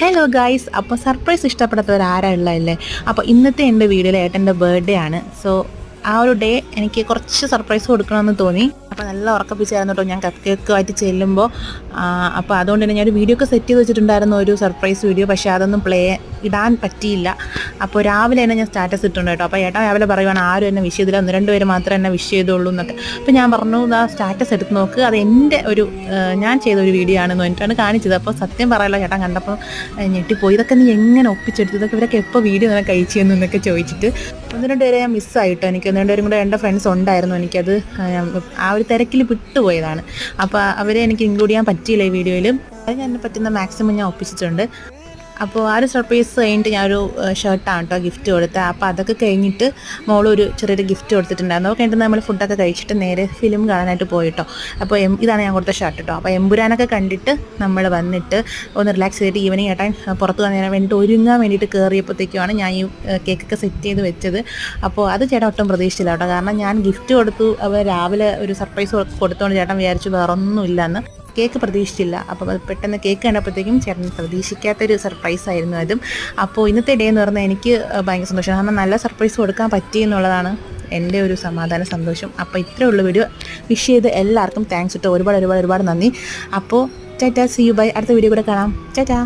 Hello guys അപ്പോൾ surprise ഇഷ്ടപ്പെടാത്തവർ ആരാ ഉള്ളതല്ലേ? അപ്പോൾ ഇന്നത്തെ എന്റെ വീഡിയോയിൽ ഏട്ടന്റെ ബർത്ത്ഡേ ആണ്. സോ ആ ഒരു ഡേ എനിക്ക് കുറച്ച് സർപ്രൈസ് കൊടുക്കണമെന്ന് തോന്നി. അപ്പോൾ നല്ല ഉറക്കപ്പിച്ചായിരുന്നു കേട്ടോ ഞാൻ കപ്പ് കേക്കുമായിട്ട് ചെല്ലുമ്പോൾ അപ്പോൾ അതുകൊണ്ട് തന്നെ ഞാനൊരു വീഡിയോ ഒക്കെ സെറ്റ് ചെയ്ത് വെച്ചിട്ടുണ്ടായിരുന്നു ഒരു സർപ്രൈസ് വീഡിയോ പക്ഷേ അതൊന്നും പ്ലേ ഇടാൻ പറ്റിയില്ല. അപ്പോൾ രാവിലെ തന്നെ ഞാൻ സ്റ്റാറ്റസ് ഇട്ടുണ്ട് കേട്ടോ അപ്പോൾ ഏട്ടാ രാവിലെ പറയുവാണ് ആരും എന്നെ വിഷ് ചെയ്തില്ല. ഒന്ന് രണ്ട് പേര് മാത്രമേ എന്നെ വിഷ് ചെയ്തുള്ളൂ എന്നൊക്കെ. അപ്പോൾ ഞാൻ പറഞ്ഞു ആ സ്റ്റാറ്റസ് എടുത്ത് നോക്ക്. അത് എന്റെ ഒരു ഞാൻ ചെയ്ത ഒരു വീഡിയോ ആണെന്ന് പറഞ്ഞിട്ടാണ് കാണിച്ചത്. അപ്പോൾ സത്യം പറയാലോ ചേട്ടാ കണ്ടപ്പോൾ ഞെട്ടിപ്പോയി. ഇതൊക്കെ നീ എങ്ങനെ ഒപ്പിച്ചെടുത്തു? ഇതൊക്കെ ഇവരൊക്കെ എപ്പോൾ വീഡിയോ നിനക്ക് അയച്ചു എന്നൊക്കെ ചോദിച്ചിട്ട് ഒന്ന് രണ്ട് പേരെ ഞാൻ മിസ്സായിട്ടോ എനിക്ക് ഒന്ന് രണ്ട് പേരും കൂടെ എന്റെ ഫ്രണ്ട്സ് ഉണ്ടായിരുന്നു. എനിക്കത് ആ, ഒരു തിരക്കിൽ വിട്ടുപോയതാണ്. അപ്പോൾ അവരെ എനിക്ക് ഇൻക്ലൂഡ് ചെയ്യാൻ പറ്റിയില്ല ഈ വീഡിയോയിൽ അത് ഞാൻ പറ്റുന്ന മാക്സിമം ഞാൻ ഒപ്പിച്ചിട്ടുണ്ട്. അപ്പോൾ ആ ഒരു സർപ്രൈസ് കഴിഞ്ഞിട്ട് ഞാനൊരു ഷർട്ടാണ് കേട്ടോ ഗിഫ്റ്റ് കൊടുത്തത് അപ്പോൾ അതൊക്കെ കഴിഞ്ഞിട്ട് മോളൊരു ചെറിയൊരു ഗിഫ്റ്റ് കൊടുത്തിട്ടുണ്ടായിരുന്നു. അപ്പോൾ കഴിഞ്ഞിട്ട് നമ്മൾ ഫുഡൊക്കെ കഴിച്ചിട്ട് നേരെ ഫിലിം കാണാനായിട്ട് പോയിട്ടോ. അപ്പോൾ എം ഇതാണ് ഞാൻ കൊടുത്ത ഷർട്ട് കേട്ടോ അപ്പോൾ എമ്പുരാനൊക്കെ കണ്ടിട്ട് നമ്മൾ വന്നിട്ട് ഒന്ന് റിലാക്സ് ചെയ്തിട്ട് ഈവനിങ് ഏട്ടാൻ പുറത്ത് വന്നതിന് വേണ്ടിയിട്ട് ഒരുങ്ങാൻ വേണ്ടിയിട്ട് കയറിയപ്പോഴത്തേക്കുമാണ് ഞാൻ ഈ കേക്കൊക്കെ സെറ്റ് ചെയ്ത് വെച്ചത്. അപ്പോൾ അത് ചേട്ടൻ ഒട്ടും പ്രതീക്ഷിച്ചില്ല കേട്ടോ കാരണം ഞാൻ ഗിഫ്റ്റ് കൊടുത്തു അവർ രാവിലെ ഒരു സർപ്രൈസ് കൊടുത്തുകൊണ്ട് ചേട്ടൻ വിചാരിച്ചു വേറൊന്നുമില്ലെന്ന്. കേക്ക് പ്രതീക്ഷിച്ചില്ല. അപ്പോൾ അത് പെട്ടെന്ന് കേക്ക് കണ്ടപ്പോഴത്തേക്കും ചേട്ടൻ പ്രതീക്ഷിക്കാത്തൊരു സർപ്രൈസ് ആയിരുന്നു അതും. അപ്പോൾ ഇന്നത്തെ ഡേ എന്ന് പറഞ്ഞാൽ എനിക്ക് ഭയങ്കര സന്തോഷം. കാരണം നല്ല സർപ്രൈസ് കൊടുക്കാൻ പറ്റി എന്നുള്ളതാണ് എന്റെ ഒരു സമാധാന സന്തോഷം. അപ്പോൾ ഇത്രയേ ഉള്ളൂ വീഡിയോ വിഷ് ചെയ്ത് എല്ലാവർക്കും താങ്ക്സ് ഇട്ടോ ഒരുപാട് ഒരുപാട് ഒരുപാട് നന്ദി. അപ്പോൾ ചേട്ടാ സി യു ബൈ അടുത്ത വീഡിയോ കൂടെ കാണാം. ചേട്ടാ